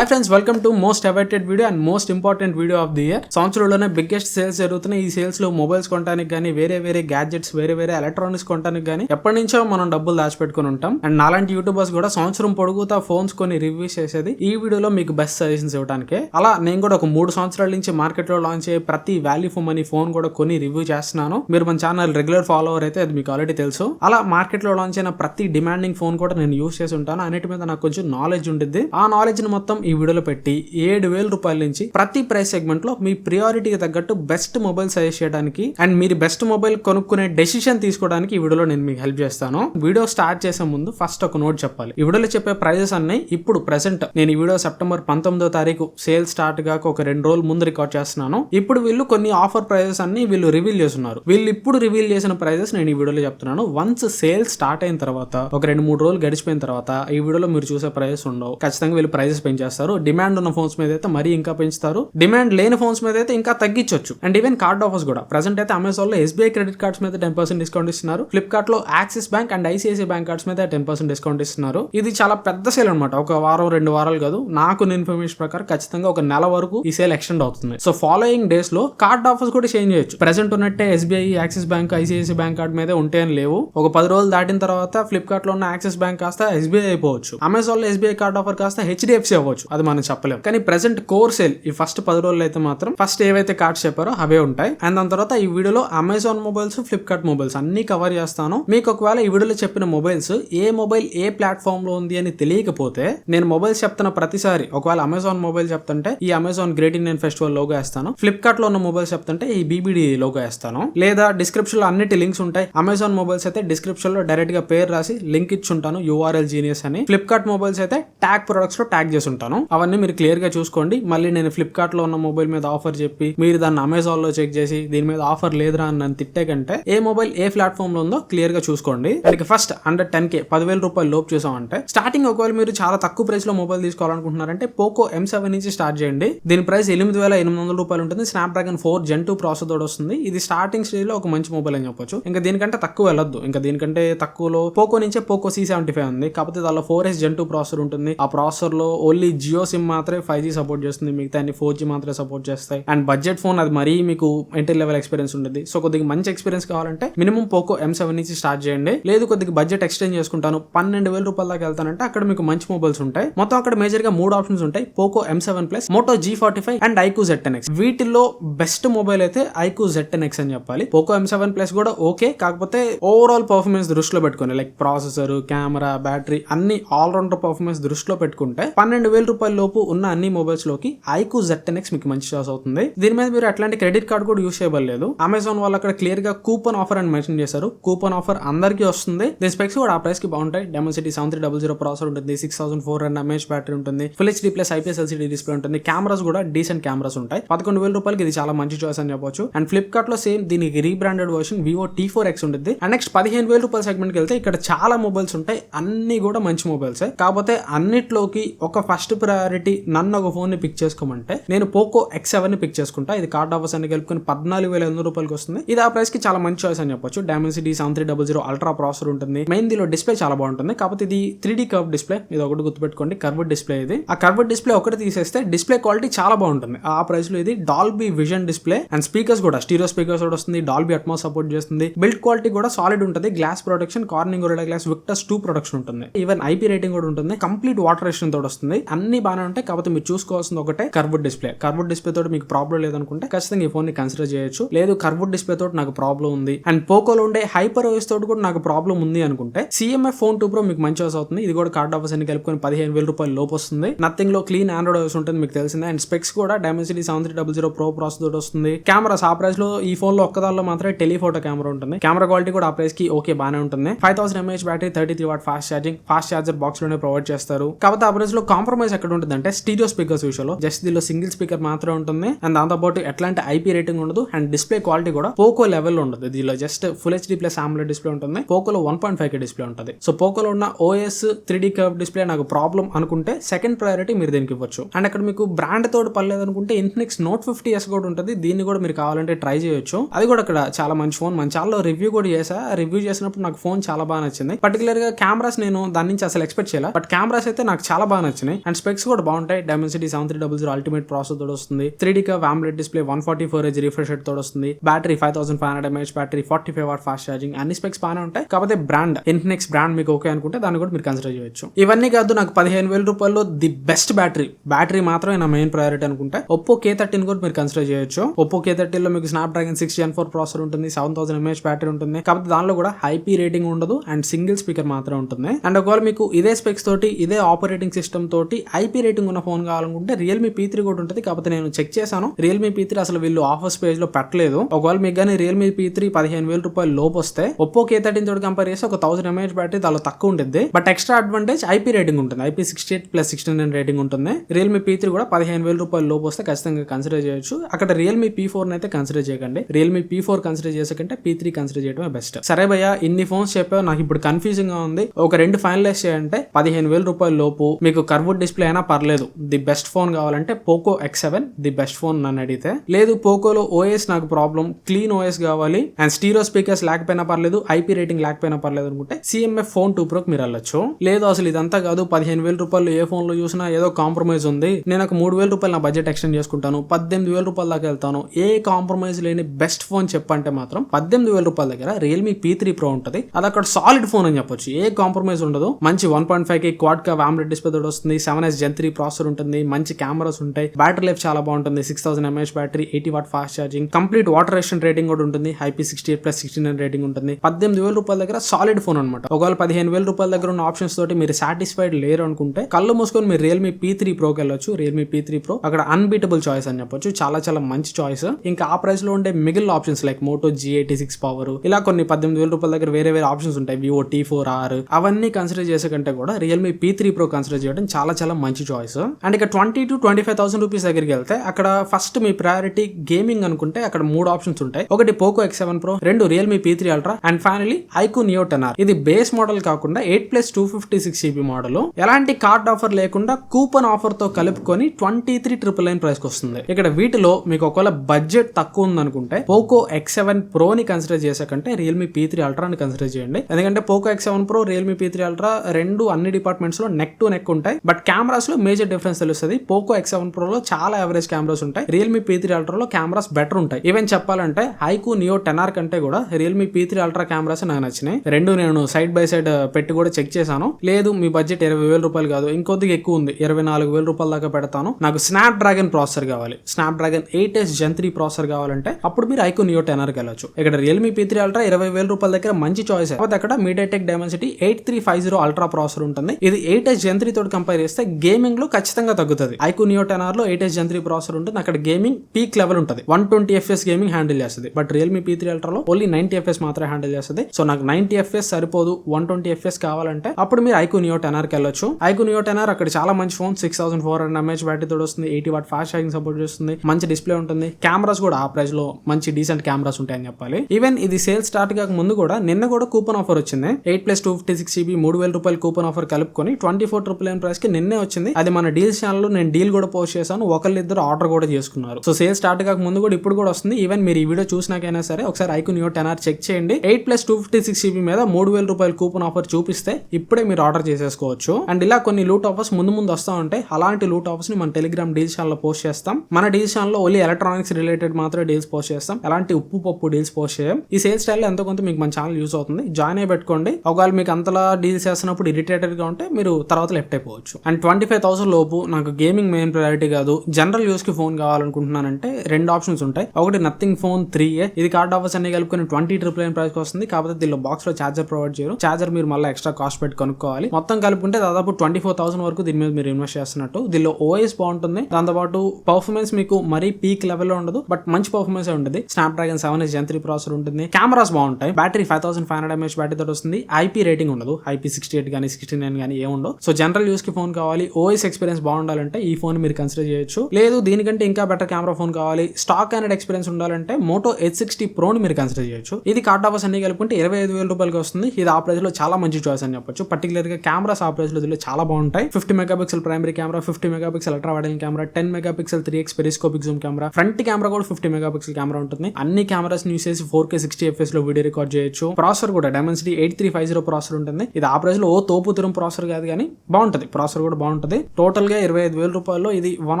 Hi friends welcome to most awaited video and most important video of the year సంవత్సరంలోనే biggest sales జరుగుతున్నాయి ఈ సేల్స్లో mobiles కొనడానికి కానీ వేరే వేరే గ్యాడ్జెట్స్ వేరే వేరే ఎలక్ట్రానిక్స్ కొనడానికి కానీ ఎప్పటి నుంచో మనం డబ్బులు దాచిపెట్టుకుని ఉంటాం. అండ్ నాలాంటి యూట్యూబర్స్ కూడా సంవత్సరం పొడుగుతా ఫోన్స్ కొని రివ్యూస్ చేసేది ఈ వీడియోలో మీకు బెస్ట్ సజెషన్స్ ఇవ్వడానికి అలా నేను కూడా ఒక మూడు సంవత్సరాల నుంచి మార్కెట్లో లాంచ్ అయ్యే ప్రతి వాల్యూ ఫోన్ మనీ ఫోన్ కూడా కొని రివ్యూ చేస్తున్నాను. మీరు మన ఛానల్ రెగ్యులర్ ఫాలోవర్ అయితే అది మీకు ఆల్రెడీ తెలుసు. అలా మార్కెట్లో లాంచ్ అయిన ప్రతి డిమాండింగ్ ఫోన్ కూడా నేను యూస్ చేసి ఉంటాను. అన్నిటి మీద నాకు కొంచెం నాలెడ్జ్ ఉంటుంది ఆ నాలెడ్జ్ని మొత్తం ఈ ఈ వీడియోలో పెట్టి ఏడు వేల రూపాయల నుంచి ప్రతి ప్రైస్ సెగ్మెంట్లో మీ ప్రియారిటీకి తగ్గట్టు బెస్ట్ మొబైల్ సజెస్ట్ చేయడానికి అండ్ మీరు బెస్ట్ మొబైల్ కొనుక్కునే డెసిషన్ తీసుకోవడానికి ఈ వీడియోలో నేను మీకు హెల్ప్ చేస్తాను. వీడియో స్టార్ట్ చేసే ముందు ఫస్ట్ ఒక నోట్ చెప్పాలి. ఈ వీడియోలో చెప్పే ప్రైజెస్ అన్ని ఇప్పుడు ప్రెసెంట్ నేను ఈ వీడియో సెప్టెంబర్ పంతొమ్మిదో తారీఖు సేల్ స్టార్ట్ కాక ఒక రెండు రోజుల ముందు రికార్డ్ చేస్తున్నాను. ఇప్పుడు వీళ్ళు కొన్ని ఆఫర్ ప్రైజెస్ అన్ని వీళ్ళు రివీల్ చేస్తున్నారు. వీళ్ళు ఇప్పుడు రివీల్ చేసిన ప్రైజెస్ నేను ఈ వీడియోలో చెప్తున్నాను. వన్స్ సేల్ స్టార్ట్ అయిన తర్వాత ఒక రెండు మూడు రోజులు గడిచిపోయిన తర్వాత ఈ వీడియోలో మీరు చూసే ప్రైజెస్ ఉండవు. ఖచ్చితంగా వీళ్ళు ప్రైజెస్ పెంచేస్తారు. డిమాండ్ ఉన్న ఫోన్స్ మీద అయితే మరీ ఇంకా పెంచుతారు. డిమాండ్ లేని ఫోన్స్ మీద అయితే ఇంకా తగ్గించవచ్చు అండ్ ఈవెన్ కార్డ్ ఆఫర్స్ కూడా. ప్రెసెంట్ అయితే అమెజాన్లో ఎస్బీఐ క్రెడిట్ కార్డ్స్ మీద టెన్ పర్సెంట్ డిస్కౌంట్ ఇస్తున్నారు. ఫ్లిప్కార్ట్లో Axis bank and ICICI bank cards మీద టెన్ పర్సెంట్ డిస్కౌంట్ ఇస్తున్నారు. ఇది చాలా పెద్ద సేల్ అనమాట ఒక వారం రెండు వారాలు కాదు. నాకు ఇన్ఫర్మేషన్ ప్రకారం ఖచ్చితంగా ఒక నెల వరకు ఈ సేల్ ఎక్స్టెండ్ అవుతుంది. సో ఫాలోయింగ్ డేస్లో కార్డ్ ఆఫర్స్ కూడా చేంజ్ చేయొచ్చు. ప్రెసెంట్ ఉన్నట్టే SBI Axis bank ICICI bank card మీద ఉంటే అని లేవు. ఒక పది రోజులు దాటిన తర్వాత ఫ్లిప్కార్ట్లో ఉన్న యాక్సిస్ బ్యాంక్ కాస్త ఎస్బీఐ అయిపోవచ్చు. అమెజాన్లో ఎస్బీఐ కార్డ్ ఆఫర్ కాస్త హెచ్డిఎఫ్సి అవ్వచ్చు. అది మనం చెప్పలేము కానీ ప్రెసెంట్ కోర్ సేల్ ఈ ఫస్ట్ పది రోజులు అయితే మాత్రం ఫస్ట్ ఏవైతే కార్డ్స్ చెప్పారో అవే ఉంటాయి. అండ్ దాని తర్వాత ఈ వీడియోలో అమెజాన్ మొబైల్స్ ఫ్లిప్కార్ట్ మొబైల్స్ అన్ని కవర్ చేస్తాను. మీకు ఒకవేళ ఈ వీడియోలో చెప్పిన మొబైల్స్ ఏ మొబైల్ ఏ ప్లాట్ఫామ్లో ఉంది అని తెలియకపోతే నేను మొబైల్స్ చెప్తున్న ప్రతిసారి ఒకవేళ అమెజాన్ మొబైల్ చెప్తుంటే ఈ Amazon Great Indian Festival logo వేస్తాను. ఫ్లిప్కార్ట్లో ఉన్న మొబైల్స్ చెప్తుంటే ఈ బీబీడి లోగో వేస్తాను. లేదా డిస్క్రిప్షన్లో అన్నిటి లింక్స్ ఉంటాయి. అమెజాన్ మొబైల్స్ అయితే డిస్క్రిప్షన్లో డైరెక్ట్గా పేరు రాసి లింక్ ఇచ్చి ఉంటాను. యూఆర్ఎల్ జీనియస్ అని. ఫ్లిప్కార్ట్ మొబైల్స్ అయితే ట్యాగ్ ప్రొడక్ట్స్లో ట్యాగ్ చేసి ఉంటాను. అవన్నీ మీరు క్లియర్గా చూసుకోండి. మళ్ళీ నేను ఫ్లిప్కార్ట్లో ఉన్న మొబైల్ మీద ఆఫర్ చెప్పి మీరు దాన్ని అమెజాన్లో చెక్ చేసి దీని మీద ఆఫర్ లేదురా అని నన్ను తిట్టే కంటే ఏ మొబైల్ ఏ ప్లాట్ఫామ్లో ఉందో క్లియర్గా చూసుకోండి. And first under ten K పదివేల రూపాయలు లోపు చూసామంటే స్టార్టింగ్ ఒకవేళ మీరు చాలా తక్కువ ప్రైస్లో మొబైల్ తీసుకోవాలనుకుంటున్నారంటే పోకో ఎం సెవెన్ నుంచి స్టార్ట్ చేయండి. దీని ప్రైస్ ఎనిమిది వేల ఎనిమిది వందల రూపాయలు ఉంటుంది. Snapdragon four gen two process తోడు వస్తుంది. ఇది స్టార్టింగ్ స్టేజ్లో ఒక మంచి మొబైల్ అని చెప్పొచ్చు. ఇంకా దీనికంటే తక్కువ వెళ్ళొద్దు. ఇంకా దీనికంటే తక్కువలో పోకో నుంచే పోకో సి సెవెంటీ ఫైవ్ ఉంది. కాకపోతే దానిలో four S gen two processor ఉంటుంది. ఆ ప్రాసెసర్లో ఓన్లీ జియో సిమ్ మాత్రమే ఫైవ్ జీ సపోర్ట్ చేస్తుంది. మిగతా అన్ని ఫోర్ జీ మాత్రమే సపోర్ట్ చేస్తాయి. అండ్ బడ్జెట్ ఫోన్ అది మరీ మీకు ఎంటర్ లెవెల్ ఎక్స్పీరియన్స్ ఉంటుంది. సో కొద్దిగా మంచి ఎక్స్పీరియన్స్ కావాలంటే మినిమం పోకో ఎం సెవెన్ నుంచి స్టార్ట్ చేయండి. లేదు కొద్దిగా బడ్జెట్ ఎక్స్టెండ్ చేసుకుంటాను. పన్నెండు వేల రూపాయల దాకా వెళ్తానంటే అక్కడ మీకు మంచి మొబైల్స్ ఉంటాయి. మొత్తం అక్కడ మేజర్గా మూడు ఆప్షన్స్ ఉంటాయి. Poco M seven plus Moto G forty five and iQOO Z ten X వీటిలో బెస్ట్ మొబైల్ అయితే ఐకూ జెడ్ టెన్ ఎక్స్ అని చెప్పాలి. పోకో ఎం సెవెన్ ప్లస్ కూడా ఓకే కాకపోతే ఓవరాల్ పర్ఫార్మెన్స్ దృష్టిలో పెట్టుకుని లైక్ ప్రాసెసర్ కెమెరా బ్యాటరీ అన్ని ఆల్రౌండర్ పర్ఫార్మెన్స్ దృష్టిలో పెట్టుకుంటే పన్నెండు వేల రూపాయల లోపు ఉన్న అన్ని మొబైల్స్లోకి ఐకు జెడ్ ఎక్స్ మీకు మంచి చాయిస్ అవుతుంది. దీని మీద మీరు అట్లాంటి క్రెడిట్ కార్డ్ కూడా యూస్ చేయబడలేదు. అమెజాన్ వాళ్ళు అక్కడ క్లియర్గా కూపన్ ఆఫర్ అని మెన్షన్ చేశారు. కూపన్ ఆఫర్ అందరికీ వస్తుంది. దీని స్పెక్స్ కూడా ఆ ప్రైస్కి బాగుంటాయి. Dimensity seven three double zero processor ఉంటుంది. Six thousand four hundred mAh battery ఉంటుంది. Full HD plus IPS LCD display ఉంటుంది. కెమెరాస్ కూడా డీసెంట్ కెమెరాస్ ఉంటాయి. పదకొండు వేల రూపాయలకి ఇది చాలా మంచి చాయిస్ అని చెప్పొచ్చు. అండ్ ఫ్లిప్కార్ట్లో సేమ్ దీనికి rebranded version Vivo T four X ఉంటుంది. అండ్ నెక్స్ట్ పదిహేను వేల రూపాయల సెగ్మెంట్కి వెళ్తే ఇక్కడ చాలా మొబైల్స్ ఉంటాయి. అన్ని కూడా మంచి మొబైల్స్ కాకపోతే అన్నిట్లోకి ఒక ఫస్ట్ ప్రయారిటీ నన్ను ఒక ఫోన్ని పిక్ చేసుకోమంటే నేను పోకో ఎక్స్ సెవెన్ పిక్ చేసుకుంటా. ఇది కార్డ్ ఆఫర్స్ అన్ని కలుపుకొని పద్నాలుగు వేల ఎనిమిది రూపాయలకి వస్తుంది. ఇది ఆ ప్రైస్కి చాలా మంచి చాయిస్ అని చెప్పొచ్చు. Dimensity seven three double zero ultra processor ఉంటుంది. మెయిన్ దీనిలో డిస్ప్లే చాలా బాగుంటుంది. కాకపోతే ఇది త్రీ డీ కర్వ్ డిస్ప్లే ఇది ఒకటి గుర్తుపెట్టుకోండి. కర్వ్డ్ డిస్ప్లే ఇది. ఆ కర్వ్ డిస్ప్లే ఒకటి తీసేస్తే డిస్ప్లే క్వాలిటీ చాలా బాగుంటుంది. ఆ ప్రైస్లో ఇది Dolby Vision display and speakers కూడా స్టీరియో స్పీకర్స్ కూడా వస్తుంది. డాల్బీ అట్మాస్ సపోర్ట్ చేస్తుంది. బిల్డ్ క్వాలిటీ కూడా సాలిడ్ ఉంటుంది. Glass protection Corning Gorilla Glass Victus two production ఉంటుంది. ఈవెన్ ఐపీ రేటింగ్ కూడా ఉంటుంది. కంప్లీట్ వాటర్ రెసిస్టెంట్ తోటి వస్తుంది. అన్ని బాగానే ఉంటాయి. కాకపోతే మీరు చూసుకోవాల్సింది ఒకటే కర్వుడ్ డిస్ప్లే కర్వుడ్ డిస్ప్లే తోటి మీకు ప్రాబ్లం లేదనుకుంటే ఖచ్చితంగా ఈ ఫోన్ని కన్సిడర్ చేయొచ్చు. లేదు కర్వుడ్ డిస్ప్లే తోటి నాకు ప్రాబ్లం ఉంది. అండ్ పోకోలో ఉండే హైపర్ ఓఎస్ తోటి కూడా నాకు ప్రాబ్లం ఉంది అనుకుంటే సిఎంఎఫ్ ఫోన్ టూ ప్రో మీకు మంచి అవుతుంది. ఇది కూడా కార్డ్ ఆఫర్స్ అన్ని కలుపుకొని పదిహేను వేల రూపాయలు లోపు వస్తుంది. నథింగ్లో క్లీన్ ఆండ్రాయిడ్ ఓఎస్ ఉంటుంది మీకు తెలిసిందే. అండ్ స్పెక్స్ కూడా Dimensity seven three double zero pro processor వస్తుంది. కెమెరాస్ ఆ ప్రైస్లో ఈ ఫోన్లో ఒక్కదాల్లో మాత్రమే టెలిఫోటో కెమెరా ఉంటుంది. కెమెరా క్వాలిటీ కూడా ఆ ప్రైస్కి ఓకే బాగానే ఉంటుంది. Five thousand mAh battery thirty three watt fast charging fast charger బాక్స్లోనే provide చేస్తారు. కాకపోతే ఆ ప్రైస్లో కాంప్రమైజ్ ఎక్కడ ఉంటుంది అంటే స్టీరియో స్పీకర్స్ విషయంలో. జస్ట్ దీనిలో సింగిల్ స్పీకర్ మాత్రమే ఉంటుంది. అండ్ దాంతో పాటు ఎట్లాంటి ఐపీ రేటింగ్ ఉండదు. అండ్ డిస్ప్లే క్వాలిటీ కూడా పోకో లెవెల్ ఉండదు దీనిలో just full HD plus AMOLED display ఉంటుంది. పోకోలో one point five K display ఉంటుంది. సో పోకోలో ఉన్న OS three D curve display నాకు ప్రాబ్లం అనుకుంటే సెకండ్ ప్రయారిటీ మీరు దీనికి ఇవ్వచ్చు. అండ్ అక్కడ మీకు బ్రాండ్ తోడు పర్లేదు అనుకుంటే ఇన్ఫినిక్స్ నోట్ ఫిఫ్టీ ఎస్ కూడా ఉంటుంది. దీన్ని కూడా మీరు కావాలంటే ట్రై చేయొచ్చు. అది కూడా అక్కడ చాలా మంచి ఫోన్. మన చాలా రివ్యూ కూడా చేసా రివ్యూ చేసినప్పుడు నాకు ఫోన్ చాలా బాగా నచ్చింది. పర్టికులర్గా కెమెరాస్ నేను దాని నుంచి అసలు ఎక్స్పెక్ట్ చేయాలి. బట్ కెమెరాస్ అయితే నాకు చాలా బాగా నచ్చినాయి. అండ్ స్పెక్స్ కూడా బాగుంటాయి. Dimensity seven three double zero ultimate process తోడు వస్తుంది. Three D AMOLED AMOLED display one forty four age refresh తోడు వస్తుంది. Battery five thousand five hundred mAh battery forty five watt fast charging అన్ని specs బాగానే ఉంటాయి. కాకపోతే బ్రాండ్ ఇన్ఫినిక్స్ బ్రాండ్ మీకు okay అనుకుంటే దాన్ని కూడా మీరు కన్సిడర్ చేయొచ్చు. ఇవన్నీ కాదు నాకు పదిహేను వేల రూపాయల్లో ది బెస్ట్ బ్యాటరీ బ్యాటరీ మాత్రమే నా మెయిన్ ప్రయారిటీ అనుకుంటే. ఒప్పో కే థర్టీన్ కూడా మీరు కన్సిడర్ చేయొచ్చు. ఒప్పో కే థర్టీలో మీకు Snapdragon six gen four processor ఉంటుంది. సెవెన్ థౌసండ్ ఎంహెచ్ బ్యాటరీ ఉంటుంది. కాకపోతే దానిలో కూడా హైపీ రేటింగ్ ఉండదు. అండ్ సింగిల్ స్పీకర్ మాత్రమే ఉంటుంది. అండ్ ఒకవేళ మీకు ఇదే స్పెక్స్ తోటి ఇదే ఆపరేటింగ్ సిస్టమ్ తోటి ఐపీ రేటింగ్ ఉన్న ఫోన్ కావాలనుకుంటే రియల్మీ పీ త్రీ కూడా ఉంటుంది. కాకపోతే నేను చెక్ చేశాను. రియల్మీ పీ త్రీ అసలు వీళ్ళు ఆఫర్స్ పేజ్లో పెట్టలేదు. ఒకవేళ మీకు కానీ రియల్మీ పీ త్రీ పదిహేను వేల రూపాయలు లోపు వస్తే ఒప్పో కే థర్టీన్ తోటి కంపేర్ చేస్తే ఒక థౌసండ్ ఎంఏహెచ్ బ్యాటరీ దానిలో తక్కువ ఉంటుంది but extra advantage IP rating ఉంటుంది. IP sixty eight plus sixty nine rating ఉంటుంది. రియల్మీ పీ త్రీ కూడా పదిహేను వేల రూపాయలు లోపు వస్తే ఖచ్చితంగా కన్సిడర్ చేయొచ్చు. అక్కడ రియల్మీ పీ ఫోర్ అయితే కన్సిడర్ చేయకండి. రియల్మీ పీ ఫోర్ కన్సిడర్ చేసేకంటే పీ త్రీ కన్సిడర్ చేయడమే బెస్ట్ సరే భయ్య ఇన్ని ఫోన్స్ చెప్పావు. నాకు ఇప్పుడు కన్ఫ్యూజింగ్గా ఉంది. ఒక రెండు ఫైనలైజ్ చేయంటే పదిహేను వేల రూపాయల లోపు మీకు కర్వుడ్ డిస్ప్లే అయినా పర్లేదు. ది బెస్ట్ ఫోన్ కావాలంటే Poco X seven the best phone నన్ను అడిగితే. లేదు పోకోలో ఓఎస్ నాకు ప్రాబ్లం. క్లీన్ ఓఎస్ కావాలి. అండ్ స్టీరో స్పీకర్స్ లేకపోయినా పర్లేదు ఐపీ రేటింగ్ లేకపోయినా పర్లేదు అనుకుంటే సిఎంఎఫ్ ఫోన్ టూ ప్రోకి మీరు వెళ్ళొచ్చు. లేదు అసలు ఇదంతా కాదు. పదిహేను వేల రూపాయలు ఏ ఫోన్లో చూసినా ఏదో కాంప్రమైజ్ ఉంది. నేను ఒక మూడు వేల రూపాయలు నా బడ్జెట్ ఎక్స్టెండ్ చేసుకుంటాను. పద్దెనిమిది వేల రూపాయల దాకా వెళ్తాను. ఏ కాంప్రమైజ్ లేని బెస్ట్ ఫోన్ చెప్పంటే మాత్రం పద్దెనిమిది వేల రూపాయల దగ్గర రియల్మీ పీ త్రీ ప్రో ఉంటుంది. అది అక్కడ సాలిడ్ ఫోన్ అని చెప్పొచ్చు. ఏ కాంప్రమైజ్ ఉండదు. మంచి వన్ పాయింట్ ఫైవ్కి క్వాడ్ కా వామ్లెట్ డిస్ప్లే తోటి వస్తుంది. Seven S gen three processor ఉంటుంది మంచి కెమెరాస్ ఉంటాయి బ్యాటరీ లైఫ్ చాలా బాగుంటుంది six thousand mAh battery eighty watt fast charging complete water resistance rating కూడా ఉంటుంది IP sixty eight plus sixty nine rating ఉంటుంది. పద్దెనిమిది వేల రూపాయల దగ్గర సాలిడ్ ఫోన్ అనమాట ఒకవేళ పదిహేను వేల రూపాయల దగ్గర ఉన్న ఆప్షన్స్ తోటి మీరు సాటిస్ఫైడ్ లేరు అనుకుంటే కళ్ళు మూసుకొని మీరు రియల్మీ పీ త్రీ ప్రోకి వెళ్ళొచ్చు రియల్మీ పీ త్రీ ప్రో అక్కడ అన్బీటబుల్ చాయిస్ అని చెప్పొచ్చు చాలా చాలా మంచి చాయిస్ ఇంకా ఆ ప్రైస్లో ఉండే మిగిలిన options like Moto G eighty six power ఇలా కొన్ని పద్దెనిమిది వేల రూపాయల దగ్గర వేరే వేరే ఆప్షన్స్ ఉంటాయి వివో టీ ఫోర్ ఆర్ అవన్నీ కన్సిడర్ చేసే కంటే కూడా Realme P three pro consider చేయడం చాలా చాలా మంచి చాయిస్ అండ్ ఇక twenty to twenty five thousand rupees దగ్గరికి వెళ్తే అక్కడ ఫస్ట్ మీ ప్రయారిటీ గేమింగ్ అనుకుంటే అక్కడ మూడు ఆప్షన్స్ ఉంటాయి. ఒకటి పోకో ఎక్స్ సెవెన్ ప్రో రెండు Realme P three ultra and finally iQOO Neo ten R ఇది బేస్ మోడల్ కాకుండా eight plus two fifty six GB model ఎలాంటి కార్డ్ ఆఫర్ లేకుండా కూపన్ ఆఫర్తో కలుపుకొని twenty three triple nine price వస్తుంది. ఇక్కడ వీటిలో మీకు ఒకవేళ బడ్జెట్ తక్కువ ఉందనుకుంటే పోకో ఎక్స్ సెవెన్ ప్రో ని కన్సిడర్ చేసే కంటే రియల్మీ పీ త్రీ అల్ట్రాని కన్సిడర్ చేయండి. ఎందుకంటే Poco X seven pro Realme P three ultra రెండు అన్ని డిపార్ట్మెంట్స్లో నెక్ టు నెక్ ఉంటాయి. బట్ కెమెరా లో మేజర్ డిఫరెన్స్ తెలుస్తుంది. పోకో ఎక్స్ సెవెన్ ప్రో లో చాలా ఎవరేజ్ కెమెరాస్ ఉంటాయి. రియల్మీ పీ త్రీ అల్ట్రా లో కెమెరాస్ బెటర్ ఉంటాయి. ఈవెన్ చెప్పాలంటే ఐకూ నియో టెనార్ కంటే కూడా Realme P three ultra cameras నాకు నచ్చినాయి. రెండు నేను సైడ్ బై సైడ్ పెట్టి కూడా చెక్ చేశాను. లేదు మీ బడ్జెట్ ఇరవై వేల రూపాయలు కాదు. ఇంకొద్దిగా ఎక్కువ ఉంది. ఇరవై నాలుగు వేల రూపాయల దాకా పెడతాను. నాకు స్నాప్ డ్రాగన్ ప్రాసెసర్ కావాలి. Snapdragon eight S gen three processor కావాలంటే అప్పుడు మీరు ఐకో నియో టెనర్కి ఆర్కి వెళ్ళొచ్చు. ఇక్కడ రియల్మీ పీ త్రీ అల్ట్రా ఇరవై వేల రూపాయల దగ్గర మంచి చాయిస్ కాకపోతే అక్కడ MediaTek Dimensity eight three five zero ultra processor ఉంటుంది. ఇది ఎయిట్ ఎస్ జెన్ త్రీ తోటి కంపేర్ చేస్తే గేమింగ్లో ఖచ్చితంగా తగ్గుతుంది. IQOO Neo ten ఆర్లో eight S gen three processor ఉంటుంది. అక్కడ గేమింగ్ పీక్ లెవెల్ ఉంటుంది. One twenty FPS gaming handle చేస్తుంది. బట్ రియల్మీ పీ త్రీ అల్ట్రాలో ఓన్లీ నైన్టీ ఎఫ్ఎస్ మాత్రమే హ్యాండిల్ చేస్తుంది. సో నాకు నైన్టీ ఎఫ్ఎస్ సరిపోదు. వన్ ట్వంటీ ఎఫ్ఎస్ కావాలంటే అప్పుడు మీరు ఐకో నియో టెన్ ఆర్కి వెళ్ళొచ్చు. ఐకో నియో టెన్ ఆర్ అక్కడ చాలా మంచి phone. Six thousand four hundred mAh battery తోడు వస్తుంది. Eighty watt fast charging support చేస్తుంది. మంచి డిస్ప్లే ఉంటుంది. కెమెరాస్ కూడా ఆ ప్రైస్లో మంచి డీసెంట్ కెమెరాస్ ఉంటాయని చెప్పాలి. ఈవెన్ ఇది సేల్ స్టార్ట్ కాక ముందు కూడా నిన్న కూడా కూపన్ ఆఫర్ వచ్చింది. Eight plus two fifty six GB మూడు వేల రూపాయలు కూపన్ ఆఫర్ కలుపుకొని ట్వంటీ ఫోర్ ట్రిపుల్ నైన్ ప్రైస్కి నిన్నే వచ్చింది. అది మన డీల్ ఛానల్ నేను డీల్ కూడా పోస్ట్ చేశాను. ఒకళ్ళిద్దరు ఆర్డర్ కూడా చేసుకున్నారు. సో సేల్ స్టార్ట్ కాక ముందు కూడా ఇప్పుడు కూడా వస్తుంది. ఈవెన్ మీరు ఈ వీడియో చూసినాకైనా సరే ఒకసారి iQOO Neo ten R check చేయండి. Eight plus two fifty six GB మీద మూడు వేల రూపాయలు కూపన్ ఆఫర్ చూపిస్తే ఇప్పుడే మీరు ఆర్డర్ చేసేసుకోవచ్చు. అండ్ ఇలా కొన్ని లూట్ ఆఫర్స్ ముందు ముందు వస్తూ ఉంటాయి అలాంటి లూట్ ఆఫర్స్ని మన టెలిగ్రామ్ డీల్స్ ఛానల్ పోస్ట్ చేస్తాం. మన deals channel only electronics related మాత్రమే డీల్స్ పోస్ట్ చేస్తాం. ఎలాంటి ఉప్పు పప్పు డీల్స్ పోస్ట్ చేయం ఈ సేల్ స్టైల్ ఎంతో కొంత మీకు మన ఛానల్ యూస్ అవుతుంది. జాయిన్ అయి పెట్టుకోండి. ఒకవేళ మీకు అంతలా డీల్స్ చేస్తున్నప్పుడు ఇరిటేటెడ్గా ఉంటే మీరు తర్వాత లెఫ్ట్ అయిపోవచ్చు. And twenty twenty five thousand లోపు నాకు గేమింగ్ మెయిన్ ప్రయారిటీ కాదు. జనరల్ యూస్కి ఫోన్ కావాలనుకుంటున్నానంటే రెండు ఆప్షన్స్ ఉంటాయి. ఒకటి నథింగ్ ఫోన్ త్రీ ఏ ఇది కార్డ్ ఆఫర్స్ అన్ని కలుపుకొని ట్వంటీ ట్రిపుల్ నైన్ ప్రైస్ వస్తుంది. కాకపోతే దీనిలో బాక్స్లో చార్జర్ ప్రొవైడ్ చేయరు. చార్జర్ మీరు మళ్ళీ ఎక్స్ట్రా కాస్ట్ పెట్టి కొనుక్కోవాలి. మొత్తం కలుపుకుంటే దాదాపు ట్వంటీ ఫోర్ థౌసండ్ వరకు దీని మీద మీరు ఇన్వెస్ట్ చేస్తున్నట్టు. దీనిలో ఓఎస్ బాగుంటుంది. దాంతోపాటు పర్ఫార్మెన్స్ మీకు మరీ పీక్ లెవెల్లో ఉండదు. బట్ మంచి పర్ఫార్మెన్స్ ఉంటుంది. Snapdragon seven S gen three three processor ఉంటుంది. కెమెరాస్ బాగుంటాయి. Battery five thousand five hundred mAh battery తోటి వస్తుంది. ఐపీ రేటింగ్ ఉండదు. ఐపీ సిక్స్టీ ఎయిట్ కానీ సిక్స్టీ నైన్ కానీ ఏముండవు. సో జనరల్ యూస్కి ఫోన్ కావాలి. ఓఎస్ ఎక్స్పీరియన్స్ బాగుండాలంటే ఈ ఫోన్ మీరు కన్సిడర్ చేయొచ్చు. లేదు దీనికంటే ఇంకా బెటర్ కెమెరా ఫోన్ కావాలి. స్టాక్ అనేది ఎక్స్పీరియన్స్ ఉండాలంటే మోటో హెచ్ సిక్స్టీ ప్రోని మీరు కన్సిడర్ చేయొచ్చు. ఇది కార్డ్ ఆఫర్స్ అన్ని కలుపుకుంటే ఇరవై ఐదు వేల రూపాయలకి వస్తుంది. ఇది ఆ ప్రైస్లో చాలా మంచి చాయిస్ అని చెప్పొచ్చు. పర్టికులర్గా కెమెరాస్ ఆ ప్రైస్లో చాలా బాగుంటాయి. Fifty megapixel primary camera fifty megapixel ultra wide camera ten megapixel three X periscopic zoom camera front camera కూడా ఫిఫ్టీ మెగా పిక్సెల్ కెమెరా ఉంటుంది. అన్ని కెమెరాస్ యూస్ చేసి ఫోర్ కే సిక్స్టీ ఎఫ్ఎస్లో వీడియో రికార్డ్ చేయొచ్చు. ప్రాసెసర్ కూడా Dimensity eight three five zero processor ఉంటుంది. ఇది ఆ ప్రైస్లో ఓ తోపు తురం ప్రాసెసర్ కాదు కానీ బాగుంటుంది. ప్రాసెసర్ కూడా బాగుంటుంది. ఉంటుంది టోటల్గా ఇరవై ఐదు వేల రూపాయల్లో ఇది one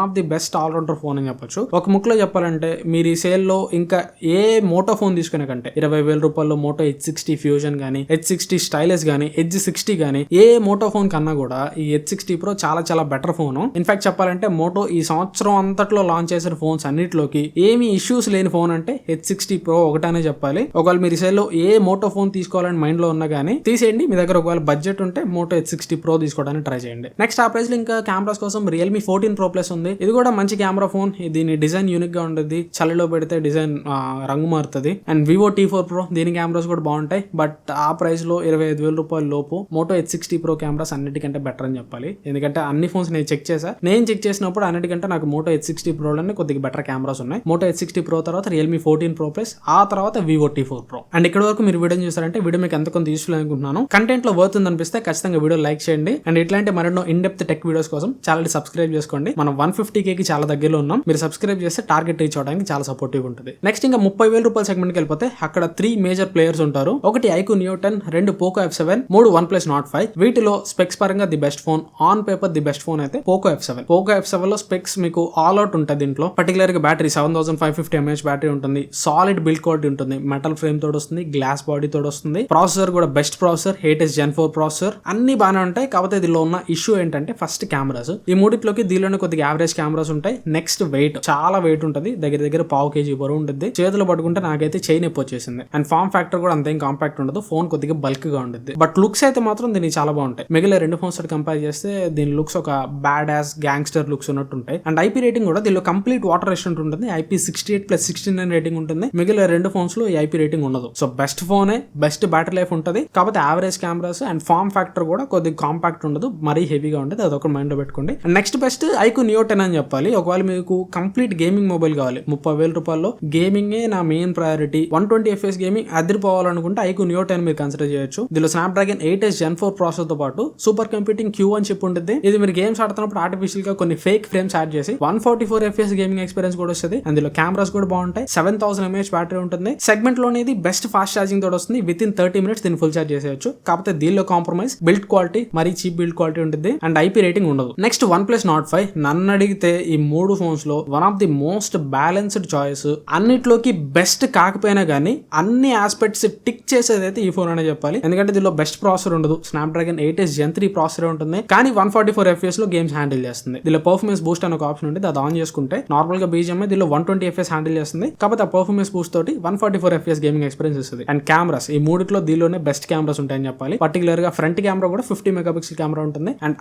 of the best allrounder phone అని చెప్పొచ్చు. ఒక ముక్కులో చెప్పాలంటే మీరు ఈ సేల్లో ఇంకా ఏ మోటో ఫోన్ తీసుకునే కంటే ఇరవై వేల రూపాయల్లో మోటో హెచ్ సిక్స్టీ ఫ్యూజన్ కానీ హెచ్ సిక్స్టీ స్టైలెస్ కానీ హెచ్ సిక్స్టీ కానీ ఏ మోటో ఫోన్ కన్నా కూడా ఈ హెచ్ సిక్స్టీ ప్రో చాలా చాలా బెటర్ ఫోన్ ఇన్ఫాక్ట్ చెప్పాలంటే మోటో ఈ సంవత్సరం అంతట్లో లాంచ్ చేసిన ఫోన్స్ అన్నిటిలోకి ఏమి ఇష్యూస్ లేని ఫోన్ అంటే హెచ్ సిక్స్టీ ప్రో ఒకటనే చెప్పాలి. ఒకవేళ మీరు సేల్లో ఏ మోటో ఫోన్ తీసుకోవాలని మైండ్లో ఉన్నా కానీ తీసేయండి. మీ దగ్గర ఒకవేళ బడ్జెట్ ఉంటే మోటో హెచ్ సిక్స్టీ ప్రో తీసుకోవడానికి ట్రై చేయండి. నెక్స్ట్ ఆ ప్రైస్ లో ఇంకా కెమెరాస్ కోసం రియల్మీ ఫోర్టీన్ ప్రో ప్లస్ ఉంది. ఇది కూడా మంచి కెమెరా ఫోన్. దీని డిజైన్ యూనిక్గా ఉంటుంది చలిలో పెడితే డిజైన్ రంగు మారుతుంది. And Vivo T four pro దీని కెమెరాస్ కూడా బాగుంటాయి. బట్ ఆ ప్రైస్లో ఇరవై ఐదు వేల రూపాయల లోపు Moto Edge sixty pro cameras అన్నిటికంటే బెటర్ అని చెప్పాలి. ఎందుకంటే అన్ని ఫోన్స్ నేను చెక్ చేశా. నేను చెక్ చేసినప్పుడు అన్నిటికంటే నాకు మోటో హెచ్ సిక్స్టీ ప్రోలోనే కొద్దిగా బెటర్ కెమెరాస్ ఉన్నాయి. మోటో హెచ్ సిక్స్టీ ప్రో తర్వాత రియల్మీ ఫోర్టీన్ ప్రో ప్లస్ ఆ తర్వాత Vivo T four pro and ఇక్కడ వరకు మీరు వీడియో చూసారంటే వీడియో మీకు ఎంత కొంత యూస్ఫుల్ అనుకుంటున్నాను. కంటెంట్లో వర్త్ అనిపిస్తే ఖచ్చితంగా వీడియో లైక్ చేయండి. అండ్ ఇట్లాంటి మరెన్నో ఇన్ డెప్త్ టెక్ వీడియోస్ కోసం ఛానల్ సబ్స్క్రైబ్ చేసుకోండి. మనం వన్ ఫిఫ్టీ కేకి చాలా దగ్గరలో ఉన్నాం. మీరు సబ్స్క్రైబ్ చేస్తే టార్గెట్ రీచ్ అవడానికి చాలా సపోర్టివ్ ఉంటుంది. నెక్స్ట్ ఇంకా ముప్పై వేల రూపాయల సెగ్మెంట్కి వెళ్ళిపోతే అక్కడ త్రీ మేజర్ ప్లేయర్స్ ఉంటారు. ఒకటి ఐకు న్యూటన్ రెండు పోకో ఎఫ్ సెవెన్ మూడు వన్ ప్లస్ నాట్ ఫైవ్ వీటిలో స్పెక్స్ పరంగా the best phone on paper the best phone అయితే Poco F seven Poco F సెవెన్లో స్పెక్స్ మీకు ఆల్ అవుట్ ఉంటుంది దీంట్లో. పర్టికులర్గా battery seven thousand five fifty mAh battery ఉంటుంది. సాలిడ్ బిల్డ్ క్వాలిటీ ఉంటుంది. మెటల్ ఫ్రేమ్ తోడు వస్తుంది గ్లాస్ బాడీ తోడు వస్తుంది. ప్రాసెసర్ కూడా best processor eight S gen four processor అన్ని బాగానే ఉంటాయి. కాకపోతే దీనిలో ఉన్న ఇష్యూ ఏంటంటే ఫస్ట్ కెమెరాస్. ఈ మూడిట్లోకి దీనిలోనే కొద్దిగా యావరేజ్ కెమెరాస్ ఉంటాయి. నెక్స్ట్ వెయిట్ చాలా వెయిట్ ఉంటుంది. దగ్గర దగ్గర పావు కేజీ బరువు ఉంటుంది చేతులు పట్టుకుంటే నాకైతే చైన్ నొప్పి వచ్చేసింది. అండ్ ఫామ్ ఫ్యాక్టర్ కూడా అంతేం కాంపాక్ట్ ఉండదు. ఫోన్ కొద్దిగా బల్క్గా ఉంటుంది బట్ లుక్స్ అయితే మాత్రం దీనికి చాలా బాగుంటాయి. మిగిలిన రెండు ఫోన్స్ తోటి కంపేర్ చేస్తే దీని లుక్స్ ఒక బ్యాడ్ యాస్ గ్యాంగ్స్టర్ లుక్స్ ఉన్నట్టు ఉంటాయి అండ్ ఐపీ రేటింగ్ కూడా దీనిలో కంప్లీట్ వాటర్ రెస్టెంట్ ఉంటుంది. IP sixty eight plus sixty nine rating ఉంటుంది. మిగిలిన రెండు ఫోన్స్లో ఐపీ రేటింగ్ ఉండదు. సో బెస్ట్ ఫోనే బెస్ట్ బ్యాటరీ లైఫ్ ఉంటుంది. కాకపోతే average cameras and form factor కూడా కొద్దిగా కాంపాక్ట్ ఉండదు. మరీ హెవీగా ఉంటుంది అదొక మైండ్లో పెట్టుకోండి. Next best iQOO Neo ten అని చెప్పాలి. ఒకవేళ మీకు కంప్లీట్ గేమింగ్ మొబైల్ కావాలి. ముప్పై వేల రూపాయల్లో గేమింగే నా main priority one twenty FPS gaming అదిరిపోవాలనుకుంటే iQOO Neo ten మీరు కన్సిడర్ చేయొచ్చు. దీనిలో Snapdragon eight S gen four ప్రాసెసర్తో పాటు సూపర్ కంప్యూటింగ్ క్యూ అని చెప్పి ఉంటుంది ఇది మీరు గేమ్స్ ఆడుతున్నప్పుడు ఆర్టిఫిషియల్గా కొన్ని ఫేక్ ఫ్రేమ్స్ యాడ్ చేసి one forty four FPS gaming experience కూడా వస్తుంది. అందులో కెమెరాస్ కూడా బాగుంటాయి. సెవెన్ థౌసండ్ ఎంఏహెచ్ బ్యాటరీ ఉంటుంది. సెగ్మెంట్లో అనేది బెస్ట్ ఫాస్ట్ ఛార్జింగ్ తోటి వస్తుంది. విత్ ఇన్ థర్టీ మినిట్స్ దీన్ని ఫుల్ ఛార్జ్ చేసేయచ్చు. కాకపోతే దీనిలో కాంప్రమైజ్ బిల్డ్ క్వాలిటీ మరీ చీప్ బిల్డ్ క్వాలిటీ ఉంటుంది అండ్ ఐపీ రేటింగ్ ఉండదు. Next one plus Nord five నన్ను అడిగితే ఈ మూడు ఫోన్స్లో one of the most balanced choice అన్నిట్లోకి best కాకపోయినా కానీ అన్ని ఆస్పెక్ట్స్ టిక్ చేసేది అయితే ఈ ఫోన్ అనే చెప్పాలి. ఎందుకంటే దీనిలో బెస్ట్ ప్రాసెసర్ ఉండదు. Snapdragon eight S Gen three processor ఉంటుంది. కానీ వన్ ఫార్టీ ఫోర్ ఎఫ్ఎస్లో గేమ్స్ హ్యాండిల్ చేస్తుంది. దీనిలో పర్ఫార్మెన్స్ బూస్ట్ అనే ఒక ఆప్షన్ ఉంటుంది. అది ఆన్ చేసుకుంటే నార్మల్గా బీజిఎంఐ దీనిలో వన్ ట్వంటీ ఎఫ్ఎస్ హ్యాండిల్ చేస్తుంది. కాకపోతే ఆ పర్ఫార్మెన్స్ బూస్ట్ తోటి one forty four FS gaming experience ఇస్తుంది. అండ్ కెమెరాస్ ఈ మూడిట్లో దీనిలోనే బెస్ట్ కెమెరాస్ ఉంటాయని చెప్పాలి. పర్టికులర్గా ఫ్రంట్ కెమెరా కూడా ఫిఫ్టీ మెగా పిక్సెల్ కెమెరా ఉంటుంది అండ్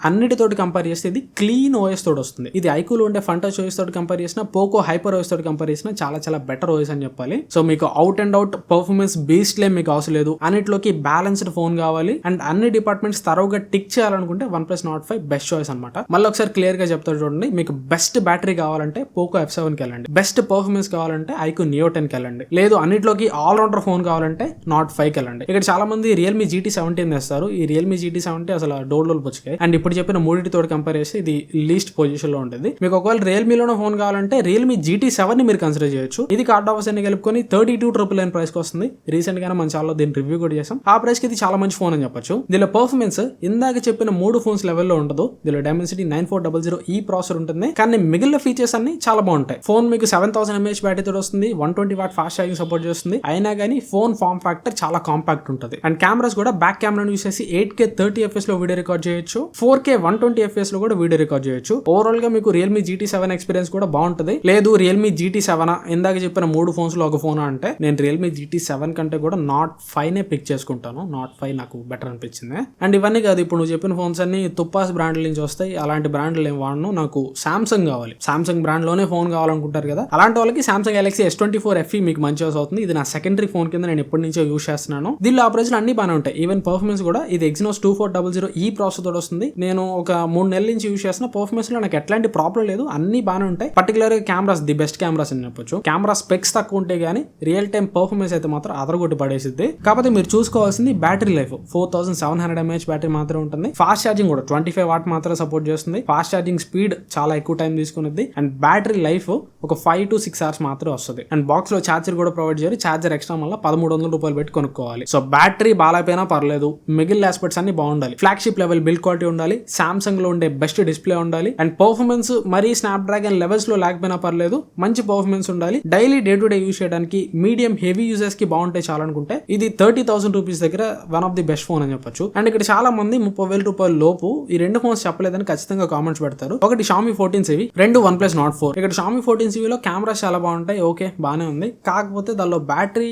తోటి కంపేర్ చేస్తే ఇది క్లీన్ ఓఎస్ తోటి వస్తుంది. ఇది ఐకూలో ఉండే ఫంట్ ఓఎస్ తోటి కంపేర్ చేసిన పోకో హైపర్ ఓఎస్ తోటి కంపేర్ చేసిన చాలా చాలా బెటర్ ఓఎస్ అని చెప్పాలి. సో మీకు out and out performance based మీకు అవసరం లేదు. అన్నిటిలోకి బ్యాలెన్స్డ్ ఫోన్ కావాలి. అండ్ అన్ని డిపార్ట్మెంట్స్ తరవుగా టిక్ చేయాలనుకుంటే OnePlus Nord five best choice అనమాట మళ్ళీ ఒకసారి క్లియర్గా చెప్తా చూడండి. మీకు బెస్ట్ బ్యాటరీ కావాలంటే పోకో ఎఫ్ సెవెన్కి వెళ్ళండి. బెస్ట్ పర్ఫార్మెన్స్ కావాలంటే ఐకో నియో టెన్కి వెళ్ళండి. లేదు అన్నిటిలోకి ఆల్ రౌండర్ ఫోన్ కావాలంటే నాట్ ఫైవ్కి వెళ్ళండి. ఇక్కడ చాలా మంది రియల్మీ జీటీ సెవెంటీన్ తెస్తారు. ఈ రియల్మీ జీటీ సెవెంటీ అసలు డోర్లో పుచ్చుకాయి అండ్ ఇప్పుడు చెప్పిన మూడింటితో కంపేర్ చేస్తే ఇది లీస్ట్ పొజిషన్లో ఉంటుంది. మీకు ఒకవేళ రియల్మీలోనే ఫోన్ కావాలంటే రియల్మీ జీటీ సెవెన్ని మీరు కన్సిడర్ చేయొచ్చు. ఇది కార్డ్ ఆఫర్స్ అన్ని కలుపుకొని థర్టీ టూ ట్రిపుల్ నైన్ ప్రైస్కి వస్తుంది. రీసెంట్ గానే మన చాలా దీని రివ్యూ కూడా చేసాం ఆ ప్రైస్కి ఇది చాలా మంచి ఫోన్ అని చెప్పొచ్చు. దీనిలో పర్ఫార్మెన్స్ ఇందాక చెప్పిన మూడు ఫోన్స్ లెవెల్లో ఉండదు. దీనిలో Dimensity nine four double zero E processor ఉంటుంది. కానీ మిగిలిన ఫీచర్స్ అన్ని చాలా బాగుంటాయి. ఫోన్ మీకు సెవెన్ థౌసండ్ ఎంఏహెచ్ బ్యాటరీ తోటి వస్తుంది. One twenty watt fast charging support చేస్తుంది. అయినా కానీ ఫోన్ ఫామ్ ఫ్యాక్టర్ చాలా కాంపాక్ట్ ఉంటుంది. అండ్ కెమెరాస్ కూడా బ్యాక్ కెమెరా యూస్ చేసి ఎయిట్ కే థర్టీ ఎఫ్ఎస్లో వీడియో రికార్డ్ చేయొచ్చు. ఫోర్ కే వన్ ట్వంటీ ఎఫ్ఎస్లో కూడా వీడియో రికార్డ్ చేయొచ్చు. ఓవరాల్గా మీకు రియల్మీ జీటీ సెవెన్ ఎక్స్పీరియన్స్ కూడా బాగుంటుంది. లేదు రియల్మీ జీటీ సెవెన్ ఇందాక చెప్పిన మూడు ఫోన్స్లో ఒక ఫోన్ అంటే నేను రియల్మీ జీటీ సెవెన్ కంటే కూడా నాట్ ఫైవ్ నే పిక్ చేసుకుంటాను. నాట్ ఫైవ్ నాకు బెటర్ అనిపించింది. అండ్ ఇవన్నీ కాదు ఇప్పుడు నువ్వు చెప్పిన ఫోన్స్ అన్ని తుప్పాస్ బ్రాండ్ల నుంచి వస్తాయి. అలాంటి బ్రాండ్లు ఏం వాడను. నాకు సామ్సంగ్ కావాలి. సామ్సంగ్ బ్రాండ్లోనే ఫోన్ కావాలనుకుంటారు కదా? అలాంటి వాళ్ళకి Samsung Galaxy S twenty four FE మీకు మంచి అవుతుంది. ఇది నా సెకండరీ ఫోన్ కింద నేను ఎప్పటి నుంచో యూస్ చేస్తున్నాను. దీనిలో ఆపరేషన్ అన్ని బాగానే ఉంటాయి. ఈవెన్ పర్ఫార్మెన్స్ కూడా. ఇది Exynos two four double zero E process తోటి వస్తుంది. నేను ఒక మూడు నెలల నుంచి యూస్ చేస్తున్న పర్ఫార్మెన్స్లో నాకు ఎట్లాంటి ప్రాబ్లం లేదు. అన్ని బాగానే ఉంటాయి. Particular cameras the best cameras అని చెప్పొచ్చు. కెమెరా స్పెక్స్ తక్కువ ఉంటే గానీ రియల్ టైం పర్ఫార్మెన్స్ అయితే మాత్రం అదరగొట్టి పడేసిద్ది. కాకపోతే మీరు చూసుకోవాల్సింది battery life four thousand seven hundred mAh battery మాత్రమే ఉంటుంది. ఫాస్ట్ ఛార్జింగ్ కూడా ట్వంటీ ఫైవ్ వాట్ మాత్రమే సపోర్ట్ చేస్తుంది. ఫాస్ట్ ఛార్జింగ్ స్పీడ్ చాలా ఎక్కువ టైం తీసుకున్నది అండ్ బ్యాటరీ లైఫ్ ఒక ఫైవ్ టు సిక్స్ అవర్స్ మాత్రమే వస్తుంది. అండ్ బాక్స్లో ఛార్జర్ కూడా ప్రొవైడ్ చేయాలి. ఛార్జర్ ఎక్స్ట్రా వల్ల పదమూడు వందల రూపాయలు పెట్టి కొనుక్కోవాలి. సో బ్యాటరీ బాగాలేపోయినా పర్లేదు. మిగిలిన ఆస్పెక్ట్స్ అన్ని బాగుండాలి. ఫ్లాగ్షిప్ లెవెల్ బిల్డ్ క్వాలిటీ ఉండాలి. సామ్సంగ్ సామ్సంగ్లో ఉండే బెస్ట్ డిస్ప్లే ఉండాలి. అండ్ పర్ఫార్మెన్స్ మరీ స్నాప్ డ్రాగన్ లెవెల్స్లో లేకపోయినా పర్లేదు మంచి పర్ఫార్మెన్స్ ఉండాలి. Daily day to day use చేయడానికి మీడియం హెవీ యూజర్స్కి బాగుంటే చాలా అనుకుంటే ఇది థర్టీ థౌసండ్ రూపీస్ దగ్గర one of the best phone అని చెప్పొచ్చు. అండ్ ఇక్కడ చాలా మంది ముప్పై వేల రూపాయల లోపు ఈ రెండు ఫోన్స్ చెప్పలేదని ఖచ్చితంగా కామెంట్స్ పెడతారు. ఒకటి షామీ ఫోర్టీన్ సివి రెండు వన్ ప్లస్ నాట్ ఫోర్ ఇక్కడ షామీ ఫోర్టీన్ సివిలో కెమెరాస్ చాలా బాగుంటాయి. ఓకే బాగానే ఉంది. కాకపోతే దానిలో బ్యాటరీ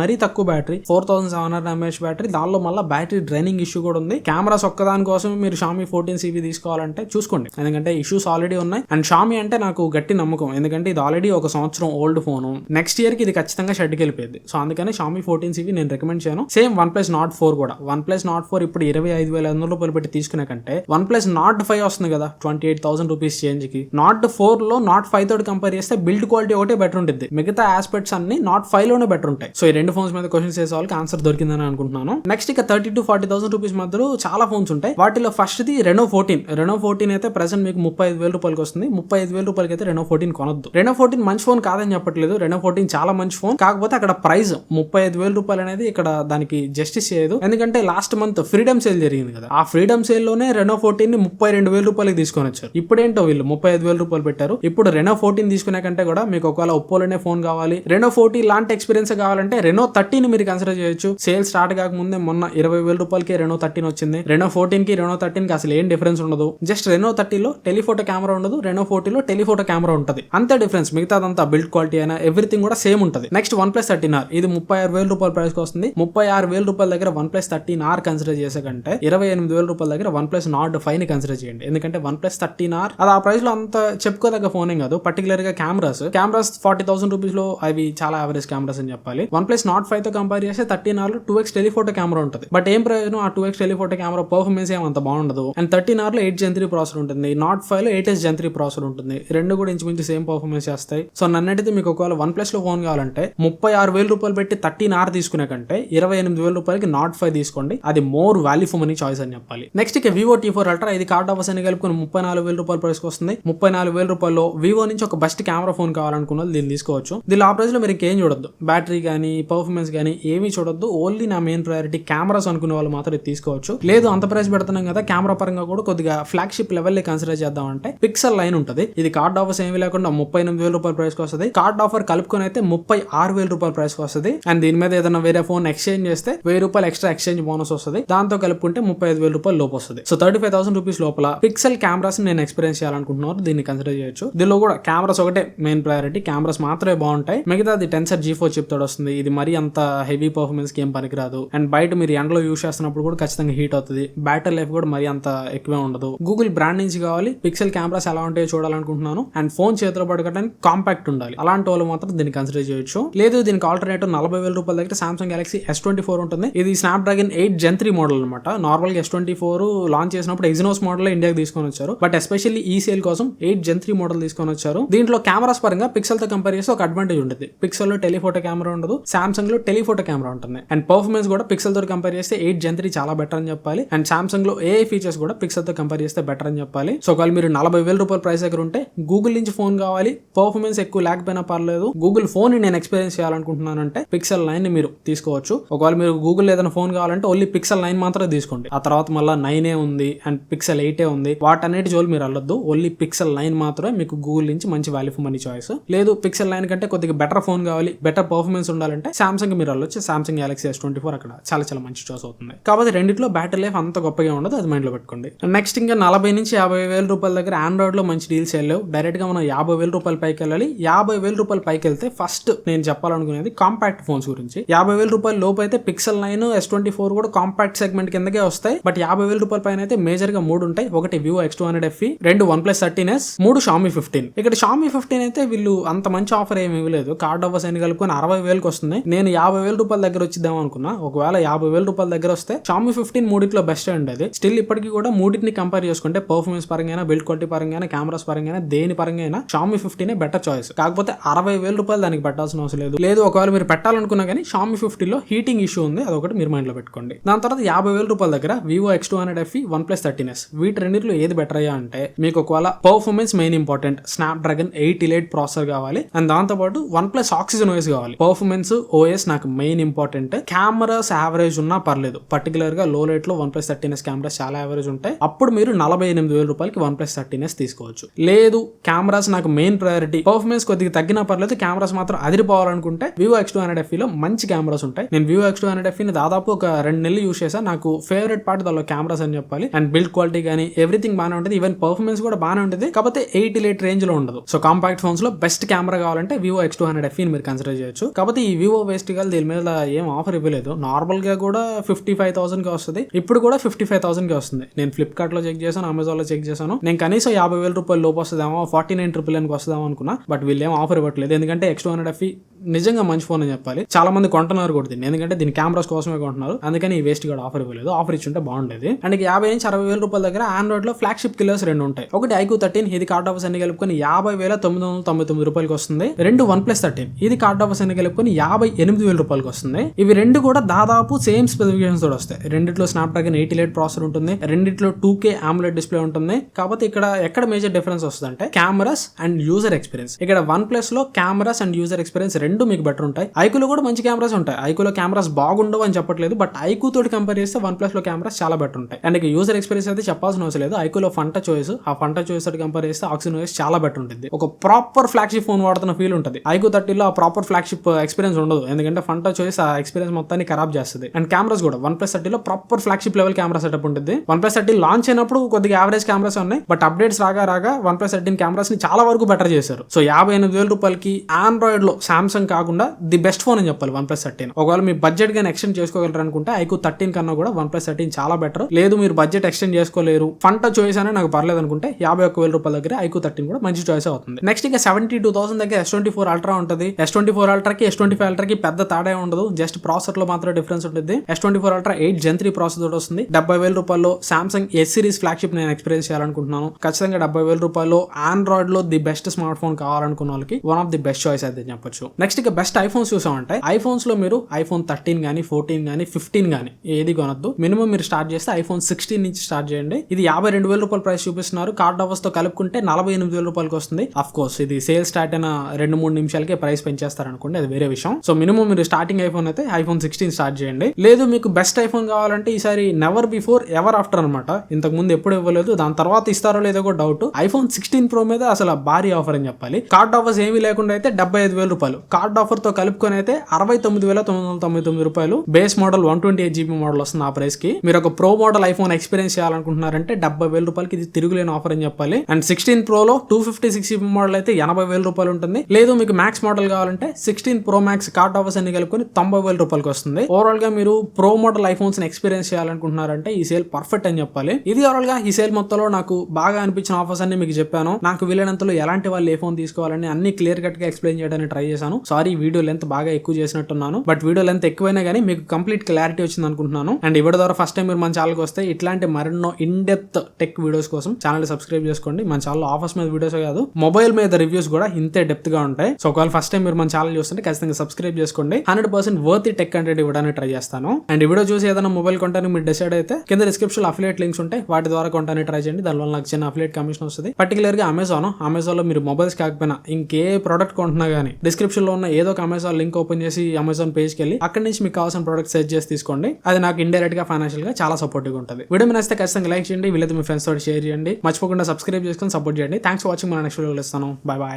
మరీ తక్కువ battery four thousand seven hundred mAh battery. దానిలో మళ్ళీ బ్యాటరీ డ్రైనింగ్ ఇష్యూ కూడా ఉంది. కెమెరాస్ ఒక్కదాని కోసం మీరు షామీ ఫోర్టీన్ సివి తీసుకోవాలంటే చూసుకోండి. ఎందుకంటే ఇష్యూస్ ఆల్రెడీ ఉన్నాయి. అండ్ షామి అంటే నాకు గట్టి నమ్మకం. ఎందుకంటే ఇది ఆల్రెడీ ఒక సంవత్సరం ఓల్డ్ ఫోన్ నెక్స్ట్ ఇయర్కి ఇది ఖచ్చితంగా షెడ్కి వెళ్ళిపోయింది. సో అందుకని షామి ఫోర్టీన్ సిబి నేను రికమెండ్ చేయను. Same one plus Nord four కూడా. వన్ ప్లస్ నాట్ ఫోర్ ఇప్పుడు ఇరవై ఐదు వేల ఐదు రూపాయలు పెట్టి తీసుకునే కంటే వన్ ప్లస్ నాట్ ఫైవ్ వస్తుంది కదా ట్వంటీ ఎయిట్ థౌసండ్ రూపీస్ చేంజ్కి. నాట్ ఫోర్లో నాట్ ఫైవ్ తోటి కంపేర్ చేస్తే బిల్డ్ క్వాలిటీ ఒకటే బెటర్ ఉంటుంది మిగతా ఆస్పెక్ట్స్ అన్ని నాట్ ఫైవ్లోనే బెటర్ ఉంటాయి. సో ఈ రెండు ఫోన్స్ మీద క్వశ్చన్స్ చేసే వాళ్ళకి ఆన్సర్ దొరికిందని అనుకుంటున్నాను. నెక్స్ట్ ఇక thirty to forty thousand rupees మధ్యలో చాలా ఫోన్స్ ఉంటాయి. వాటిలో first the Reno fourteen Reno fourteen అయితే ప్రెసెంట్ మీకు ముప్పై ఐదు వేల రూపాయలకి వస్తుంది. ముప్పై ఐదు వేల రూపాయలకి అయితే రెనో ఫోర్టీన్ కొనొద్దు. రెనో ఫోర్టీన్ మంచి ఫోన్ కాదని చెప్పట్లేదు. రెనో ఫోర్టీన్ చాలా మంచి ఫోన్ కాకపోతే అక్కడ ప్రైస్ ముప్పై ఐదు వేల రూపాయలు అనేది ఇక్కడ దానికి జస్టిస్ చేయదు. ఎందుకంటే లాస్ట్ మంత్ ఫ్రీడమ్ సేల్ జరిగింది కదా. ఆ ఫ్రీడమ్ సేల్లోనే రెనో ఫోర్టీన్ని ముప్పై రెండు వేల రూపాయలకి తీసుకొని వచ్చారు. ఇప్పుడేంటో వీళ్ళు ముప్పై ఐదు వేల రూపాయలు పెట్టారు. ఇప్పుడు రెనో ఫోర్టీన్ తీసుకునే కంటే కూడా మీకు ఒకవేళ ఒప్పోలోనే ఫోన్ కావాలి. రెనో ఫోర్టీన్ లాంటి ఎక్స్పీరియన్స్ కావాలంటే రెనో థర్టీన్ మీరు కన్సిడర్ చేయొచ్చు. సేల్ స్టార్ట్ కాకముందే మొన్న ఇరవై వేల రూపాయలకి రెనో థర్టీన్ వచ్చింది. రెనో ఫోర్టీన్కి రెనో థర్టీన్కి అసలు ఏం డిఫరెన్స్ ఉండదు. జస్ట్ రెనో థర్టీలో టెలిఫోటో కెమెరా ఉండదు రెనో ఫోర్టీలో టెలిఫోటో కెమెరా ఉంటుంది. అంతే డిఫరెన్స్ మిగతాదంతా బిల్డ్ క్వాలిటీ అయినా ఎవ్రీథింగ్ కూడా సేమ్ ఉంటుంది. Next OnePlus thirteen R ఇది ముప్పై ఆరు వేల రూపాయల ప్రైస్ వస్తుంది. ముప్పై ఆరు వేల రూపాయల దగ్గర OnePlus thirteen R consider చేసే కంటే ఇరవై ఎనిమిది వేల రూపాయల దగ్గర వన్ ప్లస్ నాట్ ఫైవ్ని కన్సిడర్ చేయండి. ఎందుకంటే వన్ ప్లస్ థర్టీన్ ఆర్ అది ఆ ప్రైస్లో అంత చెప్పుకోదగ్గ ఫోన్ ఏం కాదు. పర్టికులర్గా కెమెరాస్ కెమెరాస్ ఫార్టీ థౌసండ్ రూపీస్లో అవి చాలా యావరేజ్ కెమెరాస్ అని చెప్పాలి. వన్ ప్లస్ నాట్ ఫైవ్తో కంపేర్ చేస్తే థర్టీన్ ఆర్లో టూ ఎక్స్ టెలిఫోటో కెమెరా ఉంటుంది. బట్ ఏం ప్రయోజనం? ఆ two X telephoto camera performance ఏం అంత బాగుండదు. And thirteen R eight Gen three processor ఉంటుంది. నాట్ ఫైవ్లో eight S Gen three processor ఉంటుంది. రెండు కూడా ఇంచుమించు సేమ్ పర్ఫార్మెన్స్ చేస్తాయి. సో నన్నైతే మీకు ఒకవేళ వన్ ప్లస్లో ఫోన్ కావాలంటే ముప్పై ఆరు వేల రూపాయలు పెట్టి థర్టీన్ ఆర్ తీసుకునే కంటే ఇరవై ఎనిమిది వేల రూపాయలకి నాట్ ఫైవ్ తీసుకోండి. అది more value for money choice అని చెప్పాలి. నెక్స్ట్ ఇక వివో టీ ఫోర్ అల్ట్రా ఇది కార్డ్ ఆఫర్స్ అని కలుపుకుని ముప్పై నాలుగు వేల రూపాయల ప్రైస్ వస్తుంది. ముప్పై నాలుగు వేల రూపాయల్లో వివో నుంచి ఒక బెస్ట్ కెమెరా ఫోన్ కావాలనుకున్న దీన్ని తీసుకోవచ్చు. దీని ఆ ప్రైస్లో మీరు ఇంకేం చూడొద్దు. బ్యాటరీ కానీ పర్ఫార్మెన్స్ కానీ ఏమీ చూడొద్దు. ఓన్లీ నా మెయిన్ ప్రయారిటీ కెమెరాస్ అనుకునే వాళ్ళు మాత్రం ఇది తీసుకోవచ్చు. లేదు అంత ప్రైస్ పెడుతున్నాం కదా కెమెరా పరంగా కూడా కొద్దిగా ఫ్లాగ్షిప్ లెవెల్ కన్సిడర్ చేద్దామంటే పిక్సెల్ లైన్ ఉంటుంది. ఇది కార్డ్ ఆఫర్స్ ఏమి లేకుండా ముప్పై ఎనిమిది వేల రూపాయల ప్రైస్ వస్తుంది. కార్డ్ ఆఫర్ కలుపుకొని అయితే ముప్పై ఆరు వేల రూపాయల ప్రైస్ వస్తుంది. అండ్ దీని మీద ఏదైనా వేరే ఫోన్ ఎక్స్చేంజ్ చేస్తే వెయ్యి రూపాయలు ఎక్స్ట్రా ఎక్స్చేంజ్ బోనస్ వస్తుంది. దాంతో కలుపుకుంటే ముప్పై ఐదు వేల రూపాయలు లోపు వస్తుంది. So thirty five thousand rupees లోపల పిక్సెల్ కెమెరాస్ నేను ఎక్స్పీరియన్స్ చేయాలనుకుంటున్నారు. దీన్ని కన్సిడర్ చేయొచ్చు. దీనిలో కూడా కెమెరాస్ ఒకటే మెయిన్ ప్రయారిటీ కెమెరాస్ మాత్రమే బాగుంటాయి. మిగతా అది టెన్సర్ జీ ఫోర్ చిప్ తోడు వస్తుంది. ఇది మరీ అంత హెవీ పర్ఫార్మెన్స్కి ఏం పనికిరాదు. అండ్ బయట మీరు ఎండలో యూస్ చేస్తున్నప్పుడు కూడా ఖచ్చితంగా హీట్ అవుతుంది. బ్యాటరీ లైఫ్ కూడా మరీ అంత ఎక్కువ ఉండదు. గూగుల్ బ్రాండ్ నుంచి కావాలి పిక్సెల్ కెమెరాస్ ఎలా ఉంటాయో చూడాలనుకుంటున్నాను. అండ్ ఫోన్ చేతిలో పడకడానికి కాంపాక్ట్ ఉండాలి. అలాంటి వాళ్ళు మాత్రం దీన్ని కన్సిడర్ చేయొచ్చు. లేదు దీనికి ఆల్టర్నేటివ్ నలభై వేల రూపాయల దగ్గర Samsung Galaxy S twenty four ఉంటుంది. ఇది Snapdragon eight gen three model అనమాట నార్మల్గా ఎస్ ట్వంటీ ఫోర్ లాంచ్ చేసినప్పుడు ఎగ్జినోస్ మోడల్ ఇండియాకి తీసుకొని వచ్చారు. బట్ ఎస్పెషల్లీ ఈ సేల్ కోసం ఎయిట్ జెన్ త్రీ మోడల్ తీసుకొని వచ్చారు. దీంట్లో కెమెరాస్ పరంగా పిక్సెల్తో కంపేర్ చేస్తే ఒక అడ్వాంటేజ్ ఉంటుంది. పిక్సెల్లో టెలిఫోటో కెమెరా ఉండదు. సామ్సంగ్లో టెలిఫోటో కెమెరా ఉంటుంది. అండ్ పర్ఫార్మెన్స్ కూడా పిక్సెల్తో కంపేర్ చేస్తే ఎయిట్ జెన్ త్రీ చాలా బెటర్ అని చెప్పాలి. అండ్ సామ్సంగ్లో ఏ ఫీచర్స్ కూడా పిక్సెల్ తో కంపేర్ చేస్తే బెటర్ అని చెప్పాలి. సో ఒకవేళ మీరు నలభై వేల రూపాయల ప్రైస్ దగ్గర ఉంటే గూగుల్ నుంచి ఫోన్ కావాలి. పర్ఫార్మెన్స్ ఎక్కువ లేకపోయినా పర్లేదు. గూగుల్ ఫోన్ నేను ఎక్స్పీరియన్స్ చేయాలనుకుంటున్నాను అంటే పిక్సెల్ నైన్ని మీరు తీసుకోవచ్చు. ఒకవేళ మీరు గూగుల్ ఏదైనా ఫోన్ కావాలంటే ఓన్లీ పిక్సెల్ నైన్ మాత్రమే తీసుకోండి. ఆ తర్వాత మళ్ళీ నైన్ ఏ ఉంది అండ్ పిక్సెల్ ఎయిట్ ఏ ఉంది. వాటన్నిటి జోలు మీరు వెళ్ళొద్దు. ఓన్లీ పిక్సెల్ నైన్ మాత్రమే మీకు గూగుల్ నుంచి మంచి వాల్యూ ఫర్ మనీ చాయిస్ లేదు పిక్సెల్ నైన్ కంటే కొద్దిగా బెటర్ ఫోన్ కావాలి బెటర్ పర్ఫార్మెన్స్ ఉండాలంటే సామ్సంగ్ మీరు వెళ్ళొచ్చు. Samsung Galaxy S twenty four అక్కడ చాలా చాలా మంచి చాయిస్ అవుతుంది. కాబట్టి రెండిట్లో బ్యాటరీ లైఫ్ అంత గొప్పగా ఉండదు. అది మైండ్లో పెట్టుకోండి. నెక్స్ట్ ఇంకా నలభై నుంచి యాభై వేల రూపాయల దగ్గర ఆండ్రాయిడ్లో మంచి డీల్స్ వెళ్ళావు. డైరెక్ట్గా మనం యాభై వేల రూపాయల పైకి వెళ్ళాలి. యాభై వేల రూపాయల పైకి వెళ్తే ఫస్ట్ నేను చెప్పాలనుకునేది కాంపాక్ట్ ఫోన్స్ గురించి. యాభై వేల రూపాయల లోపు అయితే Pixel nine S twenty four కూడా కాంపాక్ట్ సెగ్మెంట్ కిందకే వస్తాయి. బట్ యాభై వేల రూపాయల పైన అయితే మేజర్గా మూడు ఉంటాయి. ఒకటి Vivo X two hundred FE రెండు వన్ ప్లస్ థర్టీన్ ఎస్ మూడు షామీ ఫిఫ్టీన్ ఇక్కడ షామీ ఫిఫ్టీన్ అయితే వీళ్ళు అంత మంచి ఆఫర్ ఏమి ఇవ్వలేదు. కార్డ్ ఆఫర్స్ అని కలుపుకొని అరవై వేలకు వస్తుంది నేను యాభై వేల రూపాయల దగ్గర వచ్చిద్దాం అనుకున్నా. ఒకవేళ యాభై వేల రూపాయల దగ్గర వస్తే షామీ ఫిఫ్టీన్ మూడిట్లో బెస్ట్ అండి అది. స్టిల్ ఇప్పటికీ కూడా రెండింటిని కంపేర్ చేసుకుంటే పర్ఫార్మెన్స్ పరంగా బిల్డ్ క్వాలిటీ పరంగా కెమెరాస్ పరంగా దేని పరంగా షామి ఫిఫ్టీనే బెటర్ చాయిస్ కాకపోతే అరవై వేల రూపాయలు దానికి పెట్టాల్సిన అవసరం లేదు. లేదు ఒకవేళ మీరు పెట్టాలనుకున్నా కానీ షామి ఫిఫ్టీలో హీటింగ్ ఇష్యూ ఉంది అదొకటి మీరు మైండ్లో పెట్టుకోండి. దాని తర్వాత యాభై వేల రూపాయల దగ్గర Vivo X two hundred FE OnePlus thirteen S వీటి రెండింటిలో ఏది బెటర్ అయ్యా అంటే మీకు ఒకవేళ performance main important Snapdragon eight Elite processor కావాలి అండ్ దాంతో పాటు వన్ ప్లస్ ఆక్సిజన్ ఓఎస్ కావాలి. పర్ఫార్మెన్స్ ఓఎస్ నాకు మెయిన్ ఇంపార్టెంట్ కెమెరాస్ యావరేజ్ ఉన్నా పర్లేదు. పర్టికులర్గా లో రేట్లో OnePlus thirteen S cameras చాలా యావరేజ్ ఉంటాయి. అప్పుడు మీరు నలభై ఎనిమిది వేల రూపాయలకి వన్ ప్లస్ థర్టీన్ ఎస్ తీసుకోవచ్చు. లేదు కెమెరాస్ నాకు మెయిన్ ప్రయారిటీ. పర్ఫార్మెన్స్ కొద్దిగా తగ్గినా పర్లేదు కెమెరాస్ మాత్రం అదిరిపోవాలనుకుంటే వివో ఎక్స్ టూ హండ్రెడ్లో మంచి కెమెరాస్ ఉంటాయి. నేను వివో ఎక్స్ టూ హండ్రెడ్ని దాదాపు ఒక రెండు నెలలు యూస్ చేశాను నాకు ఫేవరెట్ పార్ట్ దానిలో కెమెరాస్ అని చెప్పాలి. అండ్ బిల్డ్ క్వాలిటీ కానీ ఎవ్రీథింగ్ బాగానే ఉంటుంది. ఈవెన్ పర్ఫార్మెన్స్ కూడా బాగానే ఉంటుంది. కాకపోతే ఎయిటీ లేట్ రేంజ్లో ఉండదు. సో కాంపాక్ట్ ఫోన్స్లో బెస్ట్ కెమెరా కావాలంటే Vivo X two hundred F మీరు కన్సిడర్ చేయొచ్చు. కాకపోతే ఈ వివో వేస్ట్గా దీని మీద ఏం ఆఫర్ ఇవ్వలేదు. నార్మల్గా కూడా ఫిఫ్టీ ఫైవ్ థౌసండ్కి వస్తుంది. ఇప్పుడు కూడా ఫిఫ్టీ ఫైవ్ థౌసండ్కి వస్తుంది. నేను ఫ్లిప్ లో చెక్ చేశాను అమెజాన్లో చెక్ చేశాను. నేను కనీసం యాభై వేల రూపాయలు లోపు వస్తుందేమో ఫార్టీ నైన్ ట్రిపుల్ ఎన్కి వస్తుందేమో అనుకున్నా బట్ వీళ్ళు ఏం ఆఫర్ ఇవ్వట్లేదు. ఎందుకంటే ఎక్స్ టూ హండ్రెడ్ ఎఫ్ నిజంగా మంచి ఫోన్ అని చెప్పాలి. చాలా మంది కొంటున్నారు కూడా దీన్ని. ఎందుకంటే దీని కెమెరాస్ కోసమే కొంటున్నారు. అందుకని ఈ వేస్ట్ కూడా ఆఫర్ ఇవ్వలేదు. ఆఫర్ ఇచ్చుంటే బాగుండేది. అండ్ యాభై నుంచి అరవై వేల రూపాయల దగ్గర ఆండ్రాయిడ్లో ఫ్లాగ్షిప్ కిల్లర్స్ రెండు ఉంటాయి. ఒకటి ఐక్యూ థర్టీన్ ఇది కార్డ్ ఆఫర్స్ అన్ని కలుపుకొని యాభై వేల తొమ్మిది వందల తొంభై తొమ్మిది రూపాయలకి వస్తుంది. రెండు వన్ ప్లస్ థర్టీన్ ఇది కార్డ్ ఆఫర్స్ అన్ని కలుపుకొని యాభై ఎనిమిది వేల రూపాయలకి వస్తుంది. ఇవి రెండు కూడా దాదాపు సేమ్ స్పెసిఫికేషన్స్ తోటి వస్తాయి. రెండిట్లో Snapdragon eighty eight processor ఉంటుంది. రెండిట్లో టూ కే ఆమ్లెట్ డిస్ప్లే ఉంటుంది. కాకపోతే ఇక్కడ ఎక్కడ మేజర్ డిఫరెన్స్ వస్తుందంటే కెమెరాస్ అండ్ యూజర్ ఎక్స్పీరియన్స్ ఇక్కడ వన్ ప్లస్లో కెమెరాస్ అండ్ యూజర్ ఎక్స్పీరియన్స్ రెండు మీకు బెటర్ ఉంటాయి. ఐకులో కూడా మంచి కెమెరాస్ ఉంటాయి. ఐకులో కెమెరాస్ బాగుండవు అని చెప్పట్లేదు. బట్ ఐకు తోటి కంపేర్ చేస్తే వన్ ప్లస్లో కెమెరాస్ చాలా బెటర్ ఉంటాయి. అండ్ ఇక యూజర్ ఎక్స్పీరియన్స్ అయితే చెప్పాల్సిన అవసరం లేదు. ఐకులో ఫంట చాయిస్ ఆ ఫంట చాయిస్ తోటి కంపేర్ చేస్తే ఆక్సిజన్ వాయిస్ చాలా బెటర్ ఉంటుంది. ఒక ప్రాపర్ ఫ్లాగ్షిప్ ఫోన్ వాడుతున్న ఫీల్ ఉంటుంది. ఐకు థర్టీలో ఆ ప్రాపర్ ఫ్లాగ్షిప్ ఎక్స్పీరియన్స్ ఉండదు. ఎందుకంటే ఫంట చాయిస్ ఆ ఎక్స్పీరియన్స్ మొత్తాన్ని ఖరాబ్ చేస్తుంది. అండ్ కెమెరాస్ కూడా. OnePlus థర్టీలో proper flagship level camera setup ఉంటుంది. వన్ ప్లస్ థర్టీ లాంచ్ అయినప్పుడు కొద్దిగా యావరేజ్ కెమెరాస్ ఉన్నాయి. బట్ అప్డేట్స్ రాగా రాగా వన్ ప్లస్ థర్టీన్ కెమెరాస్ని చాలా వరకు బెటర్ చేశారు. సో యాభై ఎనిమిది వేల రూపాయలకి ఆండ్రాయిడ్లో సామ్సంగ్ కాకుండా ది బెస్ట్ ఫోన్ అని చెప్పాలి వన్ ప్లస్ థర్టీన్ ఒకవేళ మీ బడ్జెట్ కానీ ఎక్స్టెండ్ చేసుకోగలరు అనుకుంటే ఐకు థర్టీన్ కన్నా కూడా వన్ ప్లస్ థర్టీన్ చాలా బెటర్ లేదు మీరు బడ్జెట్ ఎక్స్టెండ్ చేసుకోలేరు. ఫంట చాయిస్ అనే నాకు పర్లేదు అనుకుంటే యాభై ఒక్క వేల రూపాయల దగ్గర ఐకు థర్టీన్ కూడా మంచి చాయిస్ అవుతుంది. నెక్స్ట్ ఇంకా సెవెంటీ టూ థౌసండ్ దగ్గర ఎస్ ట్వంటీ ఫోర్ అల్ట్రా ఉంటుంది. ఎస్ ట్వంటీ ఫోర్ అల్ట్రాకి ఎస్ ట్వంటీ ఫైవ్ అల్ట్రాకి పెద్ద తేడా ఉండదు. జస్ట్ ప్రాసెసర్లో మాత్రం డిఫరెన్స్ ఉంటుంది S twenty four ultra eight gen three processor వస్తుంది. డెబ్బై వేల రూపాయల్లో సామ్సంగ్ ఎస్ సిరీస్ ఫ్లాగ్షిప్ నేను ఎక్స్పీరియన్స్ చేయాలనుకుంటున్నాను. ఖచ్చితంగా డెబ్బై వేల రూపాయలు ఆండ్రాయిడ్లో ది బెస్ట్ స్మార్ట్ ఫోన్ కావాలనుకున్న వాళ్ళకి one of the best choice అయితే చెప్పొచ్చు. నెక్స్ట్ ఇక బెస్ట్ ఐఫోన్స్ చూసామంటే ఐఫోన్స్లో మీరు ఐఫోన్ థర్టీన్ కానీ ఫోర్టీన్ కానీ ఫిఫ్టీన్ కానీ ఏది కొనొద్దు. మినిమం మీరు స్టార్ట్ చేస్తే ఐఫోన్ సిక్స్టీన్ నుంచి స్టార్ట్ చేయండి. ఇది యాభై రెండు వేల రూపాయల ప్రైస్ చూపిస్తున్నారు. కార్డ్ ఆఫర్స్తో కలుపుకుంటే నలభై ఎనిమిది వేల రూపాయలకి వస్తుంది. అఫ్ కోర్స్ ఇది సేల్ స్టార్ట్ అయిన రెండు మూడు నిమిషాలకే ప్రైస్ పెంచేస్తారు అనుకోండి అది వేరే విషయం. సో మినిమం మీరు స్టార్టింగ్ ఐఫోన్ అయితే ఐఫోన్ సిక్స్టీన్ స్టార్ట్ చేయండి. లేదు మీకు బెస్ట్ ఐఫోన్ కావాలంటే ఈసారి నెవర్ బిఫోర్ ఎవర్ ఆఫ్టర్ అనమాట. ఇంతకు ముందు ఎప్పుడు ఇవ్వలేదు దాని తర్వాత ఇస్తారో లేదో కూడా డౌట్ ఐఫోన్ సిక్స్టీన్ ప్రో మీద అసలు భారీ ఆఫర్ అని చెప్పాలి. కార్డ్ ఆఫర్స్ ఏమీ లేకుండా అయితే డెబ్బై ఐదు వేల రూపాయలు. కార్డ్ ఆఫర్తో కలుపుకొని అయితే అరవై తొమ్మిది వేల తొమ్మిది వందల తొంభై తొమ్మిది రూపాయలు. Base model one twenty eight GB model వస్తుంది ఆ ప్రైస్కి. మీరు ఒక ప్రో మోడల్ ఐఫోన్ ఎక్స్పీరియన్స్ చేయాలనుకుంటున్నారంటే డెబ్బై వేల రూపాయలకి ఇది తిరుగులేని ఆఫర్ అని చెప్పాలి. And sixteen ప్రోలో two fifty six GB model అయితే ఎనభై వేల రూపాయలు ఉంటుంది. లేదు మీకు మ్యాక్స్ మోడల్ కావాలంటే sixteen pro max card offers అన్ని కలుపుకొని తొంభై వేల రూపాయలకి వస్తుంది. ఓవరాల్గా మీరు ప్రో మోడల్ ఐఫోన్స్ ఎక్స్పీరియన్స్ చేయాలనుకుంటున్నారంటే ఈ సేల్ పర్ఫెక్ట్ అని చెప్పాలి. ఇది ఓవరాల్గా ఈ సేల్ మొత్తంలో నాకు బాగా అనిపించిన ఆఫర్స్ అన్ని మీకు చెప్పాను. నాకు వీలైనంతలో ఎలాంటి వాళ్ళు ఏ ఫోన్ తీసుకోవాలని అన్ని క్లియర్ కట్గా ఎక్స్ప్లెయిన్ చేయడానికి ట్రై చేశాను. సారీ వీడియో లెంత్ బాగా ఎక్కువ చేసినట్టున్నాను. బట్ వీడియో లెంత్ ఎక్కువైనా కానీ మీకు కంప్లీట్ క్లారిటీ వచ్చింది అనుకుంటున్నాను. అండ్ ఈ ద్వారా ఫస్ట్ టైం మీరు మన ఛానల్కి వస్తే ఇట్లాంటి మరెన్నో ఇన్ డెప్త్ టెక్ వీడియోస్ కోసం ఛానల్ సబ్స్క్రైబ్ చేసుకోండి. మన ఛానల్ ఆఫర్స్ మీద వీడియోస్ కాదు మొబైల్ మీద రివ్యూస్ కూడా ఇంతే డెప్త్గా ఉంటాయి. సో ఒకవేళ ఫస్ట్ టైం మీరు మన ఛానల్ చూస్తుంటే ఖచ్చితంగా సబ్స్క్రైబ్ చేసుకోండి. Hundred percent worth tech content ఇవ్వడానికి ట్రై చేస్తాను. అండ్ వీడియో చూసి ఏదైనా మొబైల్ కొంటానికి మీరు డిసైడ్ అయితే కింద డిస్క్రిప్షన్లో అఫిలియేట్ లింక్స్ ఉంటాయి వాటి ద్వారా కొంటానికి ట్రై చేయండి. దానివల్ల నాకు చిన్న అఫిలియేట్ కమిషన్ వస్తుంది. పర్టికులర్గా అమెజాన్ అమెజాన్లో మీరు మొబైల్స్ కాకపోయినా ఇంకే ప్రోడక్ట్ కొంటున్నా కానీ డిస్క్రిప్షన్లో ఉన్న ఏదో ఒక అమెజాన్ లింక్ ఓపెన్ చేసి అమెజాన్ పేజ్కి వెళ్ళి అక్కడ నుంచి మీకు కావాల్సిన ప్రోడక్ట్ సెర్చ్ చేసి తీసుకోండి. అది నాకు ఇండైరెక్ట్గా ఫైనాన్షియల్గా చాలా సపోర్టివ్ ఉంటుంది. వీడియో మీద నచ్చితే ఖచ్చితంగా లైక్ చేయండి. వీళ్ళైతే మీ ఫ్రెండ్స్ తోటి షేర్ చేయండి. మర్చిపోకుండా సబ్స్క్రైబ్ చేసుకొని సపోర్ట్ చేయండి. థ్యాంక్స్ ఫర్ వాచింగ్ మన నెక్స్ట్ వీడియోలో ఇస్తాను బాయ్ బాయ్